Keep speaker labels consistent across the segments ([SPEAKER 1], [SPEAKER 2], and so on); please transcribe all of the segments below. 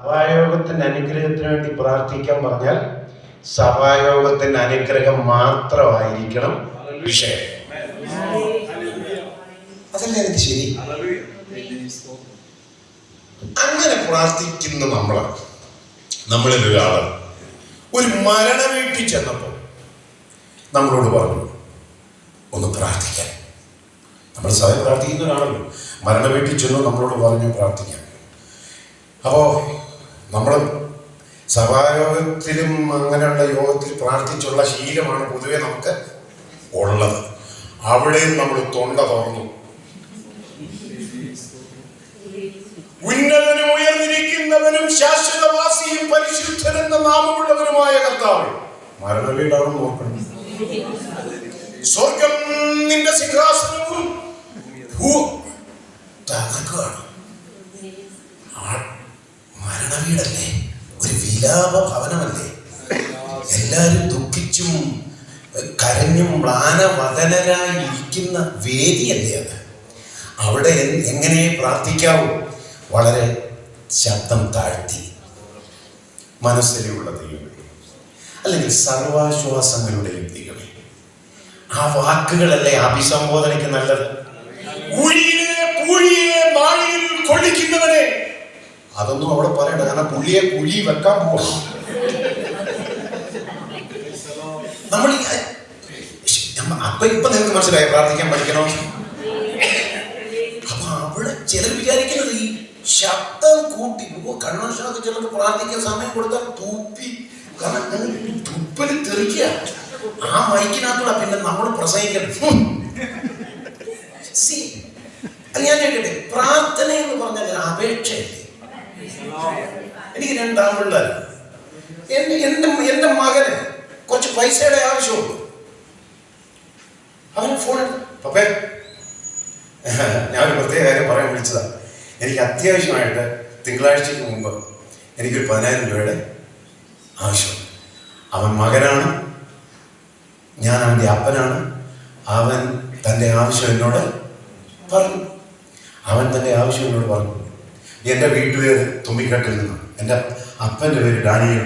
[SPEAKER 1] സഭായോഗത്തിന്റെ അനുഗ്രഹത്തിന് വേണ്ടി പ്രാർത്ഥിക്കാൻ പറഞ്ഞാൽ സഭായോഗത്തിന്റെ അനുഗ്രഹം മാത്രമായിരിക്കണം വിഷയം. ശരി? അങ്ങനെ പ്രാർത്ഥിക്കുന്ന നമ്മളാണ് നമ്മളിൽ ഒരാൾ ഒരു മരണ വീട്ടിൽ ചെന്നപ്പോൾ നമ്മളോട് പറഞ്ഞു ഒന്ന് പ്രാർത്ഥിക്കാൻ. നമ്മൾ സഭയിൽ പ്രാർത്ഥിക്കുന്ന ഒരാളല്ലോ? മരണ വീട്ടിൽ ചെന്നു നമ്മളോട് പറഞ്ഞു പ്രാർത്ഥിക്കാൻ. അപ്പോൾ സഭായോഗത്തിലും അങ്ങനെയുള്ള യോഗത്തിൽ പ്രാർത്ഥിച്ചുള്ള ശീലമാണ് പൊതുവെ നമുക്ക് ഉള്ളത്. അവിടെയും നമ്മൾ തൊണ്ട തുറന്നു. ഉന്നതനും ഉയർന്നിരിക്കുന്നവനും ശാശ്വതവാസിയും പരിശുദ്ധനെന്ന നാമമുള്ളവനുമായ കർത്താവ്. മരണവീടാണെന്ന് നോക്കണം സ്വർഗം നിന്റെ സിംഹാസനവും മരണവീടല്ലേ? ഒരു വിലാപ ഭവനമല്ലേ? എല്ലാരും ദുഃഖിച്ചും കരഞ്ഞും മ്ലാനവതനരായി ഇരിക്കുന്ന വേദിയല്ലേ അത്? അവിടെ എങ്ങനെ പ്രാർത്ഥിക്കാവൂ? വളരെ ശബ്ദം താഴ്ത്തി. മനസ്സിലുള്ള ദൈവമേ അല്ലെങ്കിൽ സർവാശ്വാസങ്ങളുടെയും ദൈവമേ ആ വാക്കുകളല്ലേ അഭിസംബോധനയ്ക്ക് നല്ലത്? കൊള്ളിക്കുന്നവനെ അതൊന്നും അവിടെ പറയണ്ട. കാരണം പുള്ളിയെ കുഴി വെക്കാൻ പോകണം നമ്മൾ നമ്മ- അപ്പൊ ഇപ്പൊ നിങ്ങൾക്ക് മനസ്സിലായി? പ്രാർത്ഥിക്കാൻ പഠിക്കണോ? അപ്പൊ അവിടെ ചിലർ വിചാരിക്കുന്നത് ഈ ശബ്ദം കൂട്ടി കണ്ണോഷനൊക്കെ ചിലർക്ക് പ്രാർത്ഥിക്കാൻ സമയം കൊടുത്താൽ തൂപ്പി. കാരണം തുപ്പൽ തെറിക്കുക. ആ മൈക്കിനകത്തുള്ള പിന്നെ നമ്മൾ പ്രസംഗിക്കണം. സി ഞാൻ കേട്ടെ പ്രാർത്ഥന എന്ന് പറഞ്ഞാൽ അപേക്ഷയല്ലേ? എനിക്ക് രണ്ടാം പിള്ളേർ എന്റെ എന്റെ എന്റെ മകന് കുറച്ച് പൈസയുടെ ആവശ്യമുണ്ട്. അവൻ ഫോൺ പപ്പേ ഞാൻ ഒരു പ്രത്യേക കാര്യം പറയാൻ വിളിച്ചതാ. എനിക്ക് അത്യാവശ്യമായിട്ട് തിങ്കളാഴ്ചക്ക് മുമ്പ് എനിക്കൊരു പതിനായിരം രൂപയുടെ ആവശ്യം അവൻ മകനാണ് ഞാൻ അവന്റെ അപ്പനാണ്. അവൻ തന്റെ ആവശ്യം എന്നോട് പറഞ്ഞു. അവൻ തന്റെ ആവശ്യം എന്നോട് പറഞ്ഞു. എന്റെ വീട്ടുപേര് തുമ്മിക്കാട്ടിൽ നിന്ന്. എന്റെ അപ്പന്റെ പേര് ഡാനിയൽ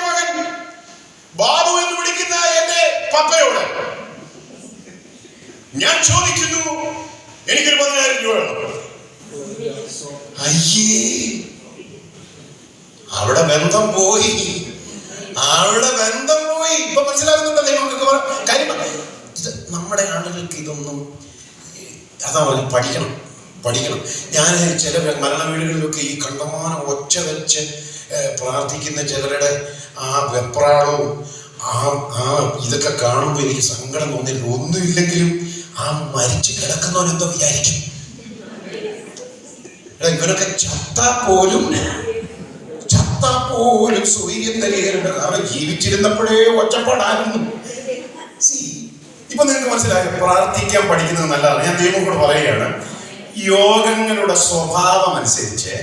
[SPEAKER 1] മകൻ എന്ന് വിളിക്കുന്ന എന്റെ പപ്പയോട് ഞാൻ ചോദിക്കുന്നു എനിക്കൊരു അയ്യേ അവിടെ ബന്ധം പോയി. അവിടെ ബന്ധം പോയി. ഇപ്പൊ മനസ്സിലാകുന്നുണ്ടല്ലേ പറ- കാര്യം നമ്മുടെ ആളുകൾക്ക് ഇതൊന്നും അതാ പറഞ്ഞു പഠിക്കണം പഠിക്കണം. ഞാൻ ചില മരണ വീടുകളിലൊക്കെ ഈ കണ്ടമാനം ഒച്ച വെച്ച് പ്രാർത്ഥിക്കുന്ന ചിലരുടെ ആ വെപ്രാളവും ആ ആ ഇതൊക്കെ കാണുമ്പോൾ എനിക്ക് സങ്കടം തോന്നിയില്ല ഒന്നുമില്ലെങ്കിലും ആ മരിച്ചു കിടക്കുന്നവനെന്തോ വിചാരിക്കും. ഇവരൊക്കെ ചത്താ പോലും ചത്താ പോലും സ്വൈര്യം തരികയുണ്ട് കാരണം ജീവിച്ചിരുന്നപ്പോഴേ ഒച്ചപ്പാടായിരുന്നു. ഇപ്പൊ നിങ്ങൾക്ക് മനസ്സിലായി? പ്രാർത്ഥിക്കാൻ പഠിക്കുന്നത് നല്ലതാണ്. ഞാൻ നിയമം കൂടെ പറയുകയാണ്. യോഗങ്ങളുടെ സ്വഭാവം അനുസരിച്ച്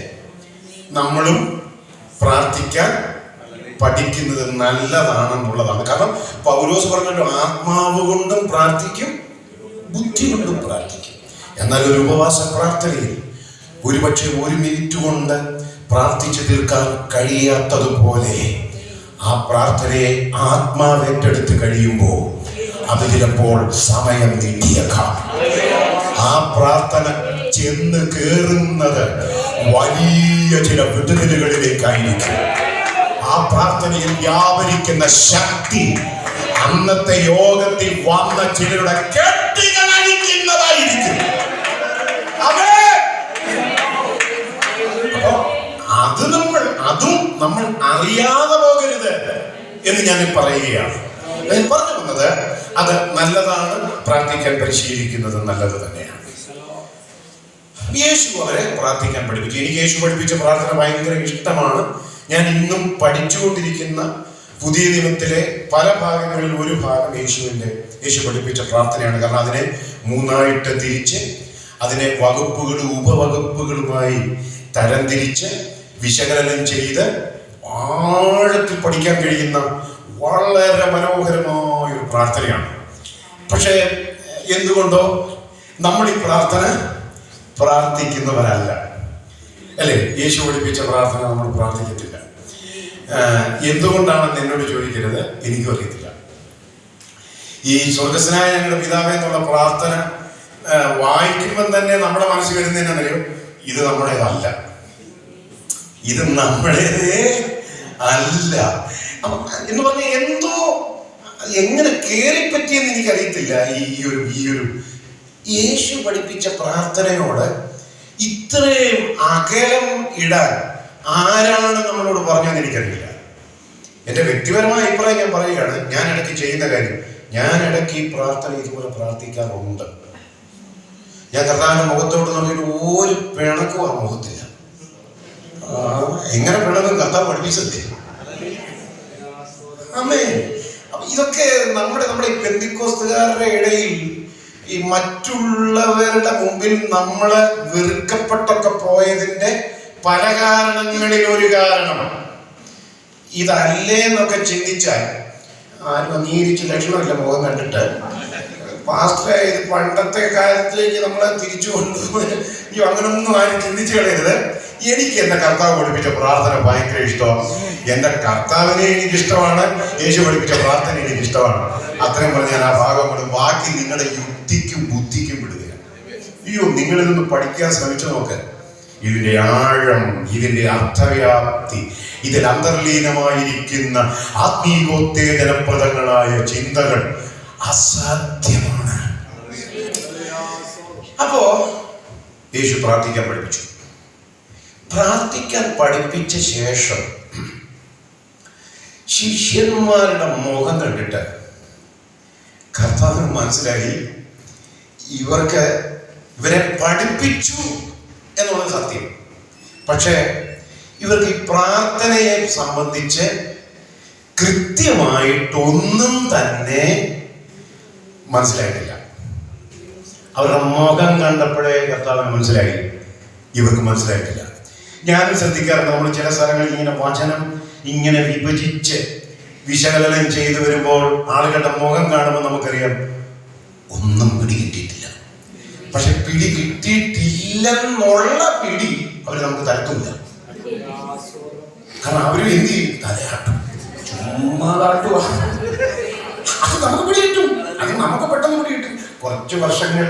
[SPEAKER 1] നമ്മളും പ്രാർത്ഥിക്കാൻ പഠിക്കുന്നത് നല്ലതാണെന്നുള്ളതാണ്. കാരണം പൗലോസ് പറഞ്ഞല്ലോ ആത്മാവ് കൊണ്ടും പ്രാർത്ഥിക്കും ബുദ്ധി കൊണ്ടും പ്രാർത്ഥിക്കും. എന്നാൽ ഒരു ഉപവാസ പ്രാർത്ഥനയിൽ ഒരുപക്ഷെ ഒരു മിനിറ്റ് കൊണ്ട് പ്രാർത്ഥിച്ചു തീർക്കാൻ കഴിയാത്തതുപോലെ ആ പ്രാർത്ഥനയെ ആത്മാവേറ്റെടുത്ത് കഴിയുമ്പോൾ അത് ചിലപ്പോൾ സമയം നീട്ടിയേക്കാം. ആ പ്രാർത്ഥന ചെന്ന് കേറുന്നത് വലിയ ചില വിടുതലുകളിലേക്കായിരിക്കും. ആ പ്രാർത്ഥനയിൽ വ്യാപരിക്കുന്ന ശക്തി അന്നത്തെ യോഗത്തിൽ വന്ന ചിലരുടെ കെട്ടികളടിക്കുന്നതായിരിക്കും അതെ. നമ്മൾ അതും നമ്മൾ അറിയാതെ പോകരുത് എന്ന് ഞാൻ പറയുകയാണ് പറഞ്ഞു വന്നത് അത് നല്ലതാണ് പ്രാർത്ഥിക്കാൻ പരിശീലിക്കുന്നത് നല്ലത് തന്നെയാണ്. യേശു അവരെ പ്രാർത്ഥിക്കാൻ പഠിപ്പിച്ചു. എനിക്ക് യേശു പഠിപ്പിച്ച പ്രാർത്ഥന ഭയങ്കര ഇഷ്ടമാണ്. ഞാൻ ഇന്നും പഠിച്ചുകൊണ്ടിരിക്കുന്ന പുതിയ നിയമത്തിലെ പല ഭാഗങ്ങളിൽ ഒരു ഭാഗം യേശുവിന്റെ യേശു പഠിപ്പിച്ച പ്രാർത്ഥനയാണ്. കാരണം അതിനെ മൂന്നായിട്ട് തിരിച്ച് അതിനെ വകുപ്പുകളും ഉപവകുപ്പുകളുമായി തരംതിരിച്ച് വിശകലനം ചെയ്ത് ആഴത്തിൽ പഠിക്കാൻ കഴിയുന്ന വളരെ മനോഹരമായ ഒരു പ്രാർത്ഥനയാണ്. പക്ഷേ എന്തുകൊണ്ടോ നമ്മൾ ഈ പ്രാർത്ഥന പ്രാർത്ഥിക്കുന്നവരല്ല. അല്ലേ? യേശു പഠിപ്പിച്ച പ്രാർത്ഥന നമ്മൾ പ്രാർത്ഥിക്കത്തില്ല. എന്തുകൊണ്ടാണ് നിന്നോട് ചോദിക്കരുത്? എനിക്കും അറിയത്തില്ല. ഈ സ്വർഗസ്നായ ഞങ്ങളുടെ പിതാവേ എന്നുള്ള പ്രാർത്ഥന വായിക്കുമ്പം തന്നെ നമ്മുടെ മനസ്സിൽ വരുന്നതിനറിയോ ഇത് നമ്മുടേതല്ല. ഇത് നമ്മുടേതേ അല്ല. എന്ന് പറഞ്ഞ എന്തോ എങ്ങനെ കേറിപ്പറ്റിയെന്ന് എനിക്കറിയത്തില്ല ഈ ഒരു ഈ ഒരു യേശു പഠിപ്പിച്ച പ്രാർത്ഥനയോട് ഇത്രയും അകലം ഇടാൻ ആരാണ് നമ്മളോട് പറഞ്ഞതെന്ന് എനിക്കറിയില്ല. എന്റെ വ്യക്തിപരമായ അഭിപ്രായം ഞാൻ പറയുകയാണ് ഞാൻ ഇടയ്ക്ക് ചെയ്യുന്ന കാര്യം ഞാൻ ഇടയ്ക്ക് ഈ പ്രാർത്ഥന ഇതുപോലെ പ്രാർത്ഥിക്കാറുണ്ട്. ഞാൻ കർത്താവിന്റെ മുഖത്തോട് നോക്കിയിട്ട് ഒരു പിണക്കും ആ മുഖത്തില്ല. എങ്ങനെ പിണക്കും? കർത്താവ് പഠിപ്പിച്ചതേ അമ്മേ ഇതൊക്കെ നമ്മുടെ നമ്മുടെ ഈ പെന്തിക്കോസ്തുകാരുടെ ഇടയിൽ ഈ മറ്റുള്ളവരുടെ മുമ്പിൽ നമ്മൾ വെറുക്കപ്പെട്ടൊക്കെ പോയതിന്റെ പല കാരണങ്ങളിൽ ഒരു കാരണം. ഇതല്ലേ എന്നൊക്കെ ചിന്തിച്ചാൽ ആരും അംഗീകരിച്ച് ലക്ഷണമില്ല മുഖം കണ്ടിട്ട് പാസ്റ്ററെ ഇത് പണ്ടത്തെ കാലത്തിലേക്ക് നമ്മളെ തിരിച്ചു കൊണ്ടുപോയി അയ്യോ അങ്ങനൊന്നും ആരും ചിന്തിച്ചു കളയരുത്. എനിക്ക് എന്റെ കർത്താവ് പഠിപ്പിച്ച പ്രാർത്ഥന ഭയങ്കര ഇഷ്ടമാണ് എന്റെ കർത്താവിനെ എനിക്ക് ഇഷ്ടമാണ് യേശു പഠിപ്പിച്ച പ്രാർത്ഥന എനിക്ക് ഇഷ്ടമാണ് അത്രയും പറഞ്ഞ് ഞാൻ ആ ഭാഗം കൊണ്ട് ബാക്കി നിങ്ങളുടെ യുക്തിക്കും ബുദ്ധിക്കും വിടുക അയ്യോ നിങ്ങളിൽ നിന്ന് പഠിക്കാൻ ശ്രമിച്ചു നോക്ക്. ഇതിന്റെ ആഴം ഇതിന്റെ അർത്ഥവ്യാപ്തി ഇതിൽ അന്തർലീനമായിരിക്കുന്ന ആത്മീകോത്തേജനപ്രദങ്ങളായ ചിന്തകൾ അസാധ്യമാണ്. അപ്പോ യേശു പ്രാർത്ഥിക്കാൻ പഠിപ്പിച്ചു. പ്രാർത്ഥിക്കാൻ പഠിപ്പിച്ച ശേഷം ശിഷ്യന്മാരുടെ മുഖം കണ്ടിട്ട് കർത്താവ് മനസ്സിലായി ഇവർക്ക് ഇവരെ പഠിപ്പിച്ചു എന്നുള്ളത് സത്യം. പക്ഷേ ഇവർക്ക് ഈ പ്രാർത്ഥനയെ സംബന്ധിച്ച് കൃത്യമായിട്ടൊന്നും തന്നെ മനസ്സിലായിട്ടില്ല. അവരുടെ മുഖം കണ്ടപ്പോഴേ കർത്താവിന് മനസ്സിലായി ഇവർക്ക് മനസ്സിലായിട്ടില്ല. ഞാനും ശ്രദ്ധിക്കാറുണ്ട് നമ്മൾ ചില സ്ഥലങ്ങളിൽ ഇങ്ങനെ വചനം ഇങ്ങനെ വിഭജിച്ച് വിശകലനം ചെയ്തു വരുമ്പോൾ ആളുകളുടെ മുഖം കാണുമ്പോൾ നമുക്കറിയാം ഒന്നും പിടി കിട്ടിയിട്ടില്ല. പക്ഷെ പിടി കിട്ടിയിട്ടില്ലെന്നുള്ള പിടി അവർ നമുക്ക് തരത്തില്ല കാരണം അവരും എന്ത് ചെയ്യും? തലയാട്ടും. ചുമ്മാ കാട്ടുക അത് നമുക്ക് പിടി കിട്ടും. അത് നമുക്ക് പെട്ടെന്ന് പിടി കിട്ടും. കുറച്ച് വർഷങ്ങൾ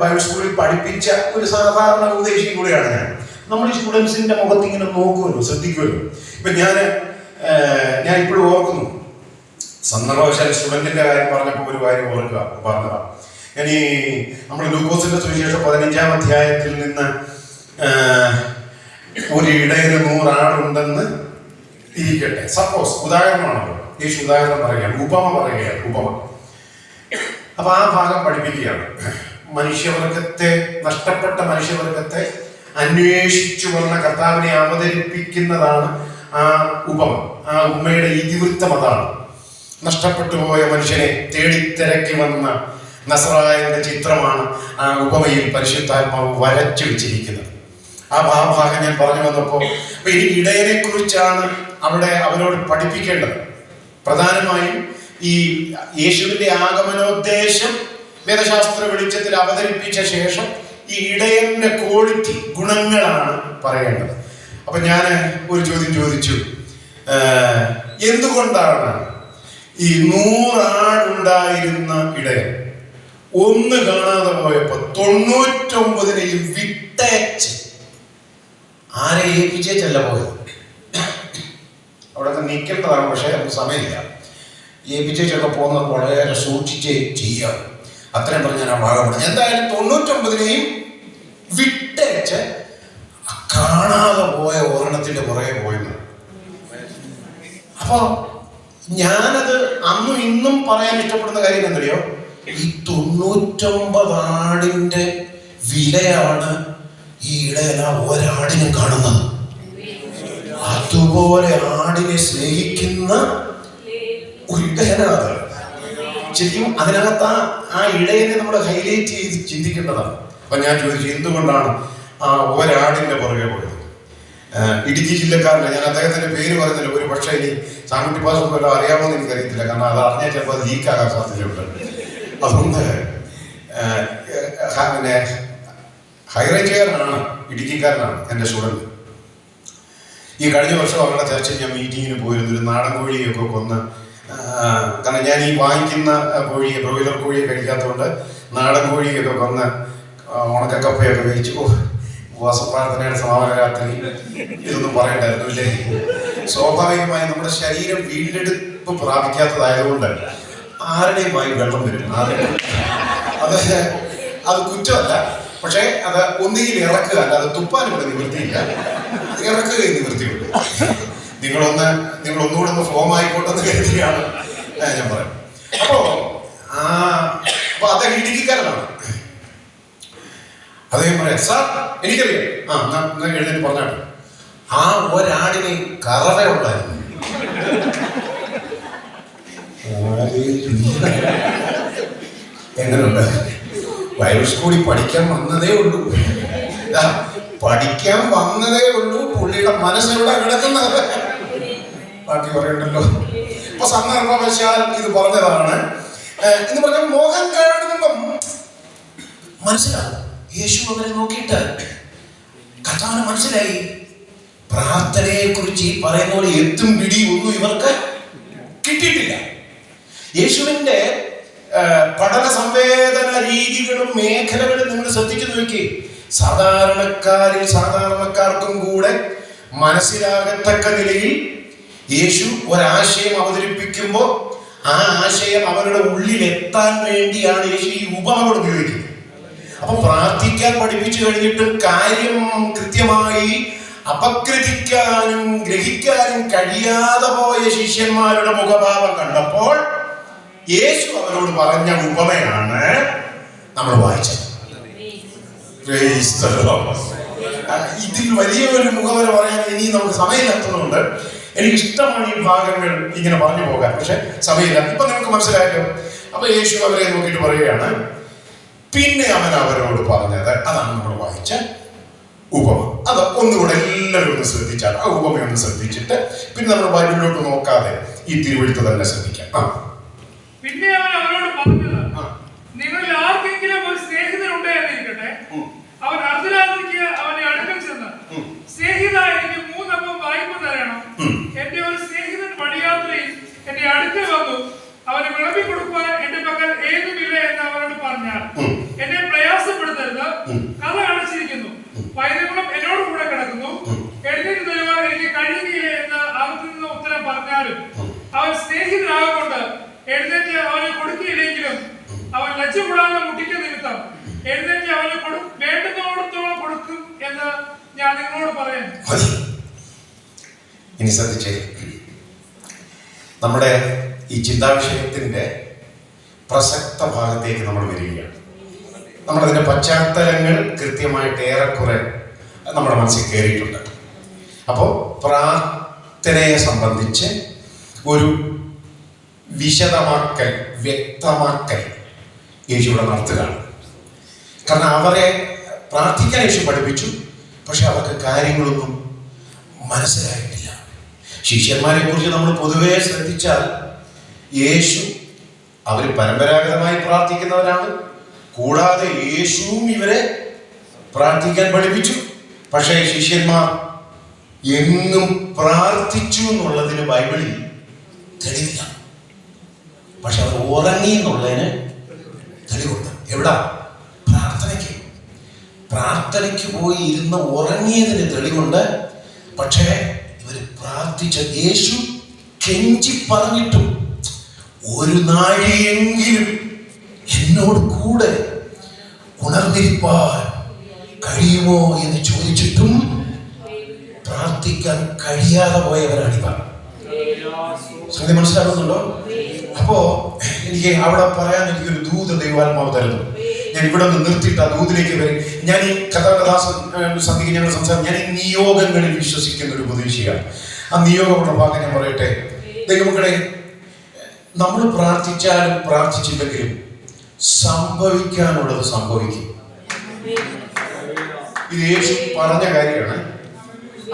[SPEAKER 1] ബൈബിൾ സ്കൂളിൽ പഠിപ്പിച്ച ഒരു സാധാരണ ഉപദേശിയും കൂടിയാണ് ഞാൻ. നമ്മൾ ഈ സ്റ്റുഡൻസിന്റെ മുഖത്ത് ഇങ്ങനെ നോക്കുമല്ലോ ശ്രദ്ധിക്കുമല്ലോ. ഇപ്പൊ ഞാൻ ഞാൻ ഇപ്പോഴും ഓർക്കുന്നു. സന്ദർഭവശാൽ സ്റ്റുഡന്റിന്റെ കാര്യം പറഞ്ഞപ്പോൾ ഒരു കാര്യം ഓർക്കുക പറഞ്ഞതാ. ഇനി നമ്മൾ ലൂക്കോസിന്റെ സുവിശേഷം പതിനഞ്ചാം അധ്യായത്തിൽ നിന്ന് ഒരു ഇടയിൽ നൂറാളുണ്ടെന്ന് ഇരിക്കട്ടെ. സപ്പോസ് ഉദാഹരണമാണല്ലോ യേശു ഉദാഹരണം പറയുകയാണ്. ഉപമ പറയുകയാണ് ഉപമ. അപ്പൊ ആ ഭാഗം പഠിപ്പിക്കുകയാണ്. മനുഷ്യവർഗത്തെ നഷ്ടപ്പെട്ട മനുഷ്യവർഗത്തെ അന്വേഷിച്ചു വന്ന കർത്താവിനെ അവതരിപ്പിക്കുന്നതാണ് ആ ഉപമ ആ ഉമ്മയുടെ ഇതിവൃത്തം അതാണ്. നഷ്ടപ്പെട്ടു പോയ മനുഷ്യനെ തേടിത്തിരക്കി വന്ന നസറായന്റെ ചിത്രമാണ് ആ ഉപമയിൽ പരിശുദ്ധാത്മാവ് വരച്ചു വെച്ചിരിക്കുന്നത്. ആ ഭാഗം ഞാൻ പറഞ്ഞു വന്നപ്പോൾ അപ്പൊ ഈ ഇടയനെ കുറിച്ചാണ് അവിടെ അവരോട് പഠിപ്പിക്കേണ്ടത്. പ്രധാനമായും ഈ യേശുവിന്റെ ആഗമനോദ്ദേശം വേദശാസ്ത്ര വെളിച്ചത്തിൽ അവതരിപ്പിച്ച ശേഷം ഈ ഇടയന്റെ ക്വാളിറ്റി ഗുണങ്ങളാണ് പറയേണ്ടത്. അപ്പൊ ഞാൻ ഒരു ചോദ്യം ചോദിച്ചു. എന്തുകൊണ്ടാണ് ഈ നൂറാടുണ്ടായിരുന്ന ഇടയൻ ഒന്ന് കാണാതെ പോയപ്പോ തൊണ്ണൂറ്റൊമ്പതിനെയും വിട്ടയച്ച്? ആരെ ഏൽപ്പിച്ചേച്ചല്ല പോയത്? അവിടെ നിൽക്കേണ്ടതാണ് പക്ഷേ നമുക്ക് സമയമില്ല. ഏൽപ്പിച്ചേച്ചൊക്കെ പോകുന്നത് വളരെ സൂക്ഷിച്ചേ ചെയ്യാം അത്രയും പറഞ്ഞാൽ ഞാൻ ആ ഭാഗം പറഞ്ഞു. എന്തായാലും തൊണ്ണൂറ്റൊമ്പതിനെയും വിട്ടേച്ച് കാണാതെ പോയ ഓരണത്തിന്റെ പുറകെ പോയത് അപ്പൊ ഞാനത് അന്നും ഇന്നും പറയാൻ ഇഷ്ടപ്പെടുന്ന കാര്യം എന്തറിയോ? ഈ തൊണ്ണൂറ്റൊമ്പത് ആടിന്റെ വിലയാണ് ഈ ഇടയല ഒരാടിനും കാണുന്നത്. അതുപോലെ ആടിനെ സ്നേഹിക്കുന്ന ഇടയനാണ് ശരിക്കും അതിനകത്ത് ആ ഇടയനെ നമ്മൾ ഹൈലൈറ്റ് ചെയ്ത് ചിന്തിക്കേണ്ടതാണ്. അപ്പൊ ഞാൻ ചോദിച്ചു എന്തുകൊണ്ടാണ് ആ ഒരാടിന്റെ പുറകെ പോയത്? ഇടുക്കി ജില്ലക്കാരനെ. ഞാൻ അദ്ദേഹത്തിന്റെ പേര് പറയുന്നില്ല. ഒരു പക്ഷേ ഇനി സാമൂഹ്യ പാസ് വല്ലതും അറിയാമോന്ന് എനിക്കറിയത്തില്ല. കാരണം അത് അറിഞ്ഞാൽ ചിലപ്പോൾ അത് ലീക്കാകാൻ സാധ്യതയുണ്ട്. അതുകൊണ്ട് പിന്നെ ഹൈറേഞ്ചുകാരനാണ് ഇടുക്കിക്കാരനാണ് എന്റെ സ്റ്റുഡന്റ് ഈ കഴിഞ്ഞ വർഷം അവരുടെ ചർച്ചയിൽ ഞാൻ മീറ്റിങ്ങിന് പോയിരുന്നു ഒരു നാടൻ കോഴിയൊക്കെ കൊന്ന് കാരണം ഞാൻ ഈ വാങ്ങിക്കുന്ന കോഴിയെ ബ്രോയിലർ കോഴിയെ കഴിക്കാത്തതുകൊണ്ട് നാടൻ കോഴിയൊക്കെ കൊന്ന് ഉണക്കക്കപ്പയൊക്കെ കഴിച്ചു ഉപവാസ പ്രാർത്ഥനയുടെ സമാപന രാത്രി ഇതൊന്നും പറയണ്ടായിരുന്നു ഇല്ലേ സ്വാഭാവികമായി നമ്മുടെ ശരീരം വീണ്ടെടുപ്പ് പ്രാപിക്കാത്തതായതുകൊണ്ട് ആരുടെയും വായി വെള്ളം വരും? ആരുടെ അത് അത് കുറ്റമല്ല. പക്ഷേ അത് ഒന്നുകിൽ ഇറക്കുക അല്ലാതെ തുപ്പാൻ ഇവിടെ നിവൃത്തിയില്ല. ഇറക്കുകയും നിവൃത്തിയുണ്ട്. നിങ്ങളൊന്ന് നിങ്ങൾ ഒന്നുകൂടെ ഒന്ന് ഫോം ആയിക്കോട്ടെന്ന് കരുതിയാണ് ഞാൻ പറയാം അപ്പോ ആ അപ്പൊ അദ്ദേഹം ഇടുക്കിക്കാരനാണ് അദ്ദേഹം പറയാം സാർ എനിക്കറിയാം. ആ ഞാൻ എഴുതി പറഞ്ഞാട്ടെ. ആ ഒരാടിന് കറവയുണ്ടായിരുന്നു. എങ്ങനെയുണ്ട് ബൈബിൾ സ്കൂളിൽ പഠിക്കാൻ വന്നതേ ഉള്ളൂ. പഠിക്കാൻ വന്നതേ ഉള്ളൂ. പുള്ളിയുടെ മനസ്സിലൂടെ കിടക്കുന്നത്. ബാക്കി പറയണ്ടല്ലോ. അപ്പൊ സന്ദർഭവശാൽ ഇത് പറഞ്ഞതാണ്. എന്ന് പറഞ്ഞാൽ മുഖം കാണുമ്പം മനസ്സിലാവും യേശു അവരെ നോക്കിയിട്ട് കഥാന മനസ്സിലായി. പ്രാർത്ഥനയെ കുറിച്ച് ഈ പറയുന്ന പോലെ എത്തും പിടി ഒന്നും ഇവർക്ക് കിട്ടിയിട്ടില്ല. യേശുവിന്റെ പഠന സംവേദന രീതികളും മേഖലകളും നിങ്ങൾ ശ്രദ്ധിച്ചു നോക്കി. സാധാരണക്കാരിൽ സാധാരണക്കാർക്കും കൂടെ മനസ്സിലാകത്തക്ക നിലയിൽ യേശു ഒരാശയം അവതരിപ്പിക്കുമ്പോൾ ആ ആശയം അവരുടെ ഉള്ളിൽ എത്താൻ വേണ്ടിയാണ് യേശു ഈ ഉപമകൾ ഉപയോഗിക്കുന്നത്. അപ്പൊ പ്രാർത്ഥിക്കാൻ പഠിപ്പിച്ചു കഴിഞ്ഞിട്ടും കാര്യം കൃത്യമായി അപകൃതിക്കാനും ഗ്രഹിക്കാനും കഴിയാതെ പോയ ശിഷ്യന്മാരുടെ മുഖഭാവം കണ്ടപ്പോൾ യേശു അവരോട് പറഞ്ഞ ഉപമയാണ് നമ്മൾ വായിച്ചത്. ഇതിൽ വലിയ ഒരു മുഖവര പറയാൻ ഇനി നമുക്ക് സമയമില്ലാത്തതുകൊണ്ട് എനിക്ക് ഇഷ്ടമാണ് ഈ ഭാഗങ്ങൾ ഇങ്ങനെ പറഞ്ഞു പോകാൻ. പക്ഷെ സമയമില്ല. ഇപ്പൊ നിങ്ങൾക്ക് മനസ്സിലായല്ലോ. അപ്പൊ യേശു അവരെ നോക്കിയിട്ട് പറയുകയാണ് പിന്നെ അവൻ അവരോട് പറഞ്ഞത് അതാണ് നമ്മൾ വായിച്ച ഉപമ അത് ഒന്നുകൂടെ എല്ലാവരും ഒന്ന് ശ്രദ്ധിച്ചാൽ ആ ഉപമയൊന്ന് ശ്രദ്ധിച്ചിട്ട് പിന്നെ നമ്മൾ ബൈബിളിലോട്ട് നോക്കാതെ ഈ തിരുവഴുത്ത് തന്നെ ശ്രദ്ധിക്കാം ആ
[SPEAKER 2] പിന്നെ അവൻ അവരോട് പറഞ്ഞത് നിങ്ങൾ ആർക്കെങ്കിലും ഒരു സ്നേഹിതൻ ഉണ്ടായിരിക്കട്ടെ
[SPEAKER 1] ഉം.
[SPEAKER 2] അവൻ അർദ്ധരാത്രിക്ക് അവനെ അടുക്കൽ ചെന്ന്. സ്നേഹിത എനിക്ക് മൂന്നപ്പം വായ്പ തരണം. എന്റെ ഒരു സ്നേഹിതൻ വഴിയാത്രയിൽ എന്റെ അടുക്കൽ വന്നു അവന് വിളമ്പി കൊടുക്കുവാൻ എന്റെ പക്കൽ ഏതുമില്ല എന്ന് അവനോട് പറഞ്ഞാൽ
[SPEAKER 1] ഉം.
[SPEAKER 2] എന്നെ പ്രയാസപ്പെടുത്തരുത്
[SPEAKER 1] ഉം.
[SPEAKER 2] കഥ അടച്ചിരിക്കുന്നു പൈതങ്ങളും എന്നോട് കൂടെ കിടക്കുന്നു
[SPEAKER 1] ഉം.
[SPEAKER 2] എഴുന്നേറ്റ് തരുവാൻ എനിക്ക് കഴിയുകയില്ല എന്ന് അകത്തു നിന്ന് ഉത്തരം പറഞ്ഞാലും
[SPEAKER 1] ഉം.
[SPEAKER 2] അവൻ സ്നേഹിതനാകൊണ്ട് എഴുന്നേറ്റ് അവന് കൊടുക്കുകയില്ലെങ്കിലും അവൻ ലജ്ജ കൂടാതെ മുട്ടിക്ക നിമിത്തം എഴുന്നേറ്റ് അവന് കൊടു വേണ്ടുന്നോടത്തോളം കൊടുക്കും എന്ന് ഞാൻ നിങ്ങളോട് പറയുന്നു
[SPEAKER 1] മതി ഇനി ശ്രദ്ധിച്ചേ നമ്മുടെ ഈ ചിന്താവിഷയത്തിന്റെ പ്രസക്ത ഭാഗത്തേക്ക് നമ്മൾ വരികയാണ്. നമ്മളതിന്റെ പശ്ചാത്തലങ്ങൾ കൃത്യമായിട്ട് ഏറെക്കുറെ നമ്മുടെ മനസ്സിൽ കയറിയിട്ടുണ്ട്. അപ്പോൾ പ്രാർത്ഥനയെ സംബന്ധിച്ച് ഒരു വിശദമാക്കൽ വ്യക്തമാക്കൽ യേശുവിടെ നടത്തുകയാണ്. കാരണം അവരെ പ്രാർത്ഥിക്കാൻ യേശു പഠിപ്പിച്ചു പക്ഷെ അവർക്ക് കാര്യങ്ങളൊന്നും മനസ്സിലായിട്ടില്ല. ശിഷ്യന്മാരെ കുറിച്ച് നമ്മൾ പൊതുവേ ശ്രദ്ധിച്ചാൽ യേശു അവർ പരമ്പരാഗതമായി പ്രാർത്ഥിക്കുന്നവരാണ്. കൂടാതെ യേശുവും ഇവരെ പ്രാർത്ഥിക്കാൻ പഠിപ്പിച്ചു. പക്ഷേ ശിഷ്യന്മാർ എന്നും പ്രാർത്ഥിച്ചു എന്നുള്ളതിന് ബൈബിളിൽ തെളിവില്ല. പക്ഷെ അവർ ഉറങ്ങി എന്നുള്ളതിന് തെളിവുണ്ട്. എവിടാ? പ്രാർത്ഥനയ്ക്ക്. പ്രാർത്ഥനയ്ക്ക് പോയി ഇരുന്ന് ഉറങ്ങിയതിന് തെളിവുണ്ട്. പക്ഷേ ഇവർ പ്രാർത്ഥിച്ച യേശു കെഞ്ചി പറഞ്ഞിട്ടും ഒരു നാഴിയെങ്കിലും എന്നോട് കൂടെ ഉണർന്നിരിപ്പാൻ കഴിയുമോ എന്ന് ചോദിച്ചിട്ടും പ്രാർത്ഥിക്കാൻ കഴിയാതെ പോയവരാണ് ഇവർ. ശ്രദ്ധ മനസ്സിലാക്കുന്നുണ്ടോ? അപ്പോ എനിക്ക് അവിടെ പറയാൻ എനിക്കൊരു ദൂത ദൈവാത്മാവ് തരുന്നു. ഞാൻ ഇവിടെ നിന്ന് നിർത്തിയിട്ട് ആ ദൂതിലേക്ക് വരും. ഞാൻ ഈ കഥാകഥാസൻ സന്ധിക്ക് ഞങ്ങൾ സംസാരം ഞാൻ ഈ നിയോഗങ്ങളിൽ വിശ്വസിക്കുന്ന ഒരു ഉപദേശിയാണ്. ആ നിയോഗമുള്ള ഭാഗം ഞാൻ പറയട്ടെ. ദൈവമക്കളെ നമ്മൾ പ്രാർത്ഥിച്ചാലും പ്രാർത്ഥിച്ചില്ലെങ്കിലും സംഭവിക്കാനുള്ളത് സംഭവിക്കും. ഇത് യേശു പറഞ്ഞ കാര്യമാണ്.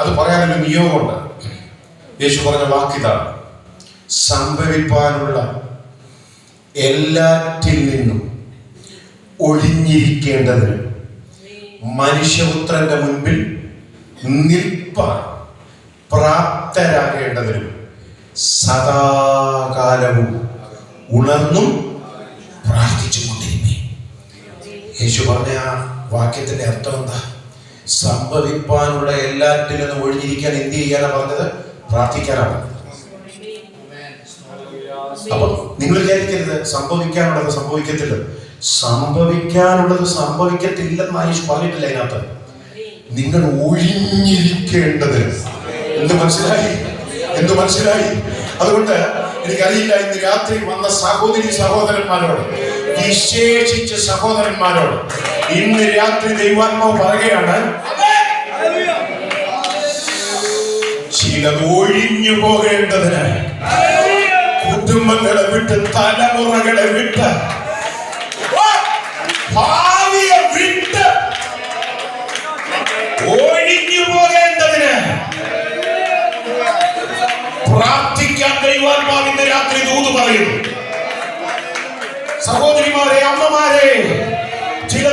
[SPEAKER 1] അത് പറയാനൊരു നിയമമുണ്ട്. യേശു പറഞ്ഞ വാക്കിതാണ്. സംഭവിപ്പാനുള്ള എല്ലാറ്റിൽ നിന്നും ഒഴിഞ്ഞിരിക്കേണ്ടതിന് മനുഷ്യപുത്രന്റെ മുൻപിൽ നിൽപ്പാൻ പ്രാപ്തരാകേണ്ടതിനും സദാകാലവും ഉണർന്നും പ്രാർത്ഥിച്ചുകൊണ്ടിരിപ്പേ യേശു പറഞ്ഞ ആ വാക്യത്തിന്റെ അർത്ഥം എന്താ? സംഭവിപ്പാനുള്ള എല്ലാറ്റിൽ നിന്നും ഒഴിഞ്ഞിരിക്കാൻ എന്ത് ചെയ്യാനാ പറഞ്ഞത്? പ്രാർത്ഥിക്കാനാണ് അപ്പൊ നിങ്ങൾ വിചാരിക്കരുത് സംഭവിക്കാനുള്ളത് സംഭവിക്കത്തില്ല. സംഭവിക്കാനുള്ളത് സംഭവിക്കത്തില്ലെന്ന് ആയുഷ് പറഞ്ഞിട്ടില്ല അതിനകത്ത്. നിങ്ങൾ ഒഴിഞ്ഞിരിക്കേണ്ടത്. എന്ത് മനസ്സിലായി? എന്ത് മനസ്സിലായി. അതുകൊണ്ട് എനിക്കറിയില്ല ഇന്ന് രാത്രി വന്ന സഹോദരി സഹോദരന്മാരോട് വിശേഷിച്ച സഹോദരന്മാരോട് ഇന്ന് രാത്രി ദൈവാത്മാവ് പറയുകയാണ് ചിലത് ഒഴിഞ്ഞു പോകേണ്ടതിന് കുടുംബങ്ങളെ വിട്ട് തലമുറകളെ വിട്ട് ഭാവിയെ വിട്ട് ഒഴിഞ്ഞു പോകേണ്ടതിന് പ്രാർത്ഥിക്കാൻ ദൈവാത്മാവിന്റെ രാത്രി ദൂത് പറയുന്നു സഹോദരിമാരെ അമ്മമാരെ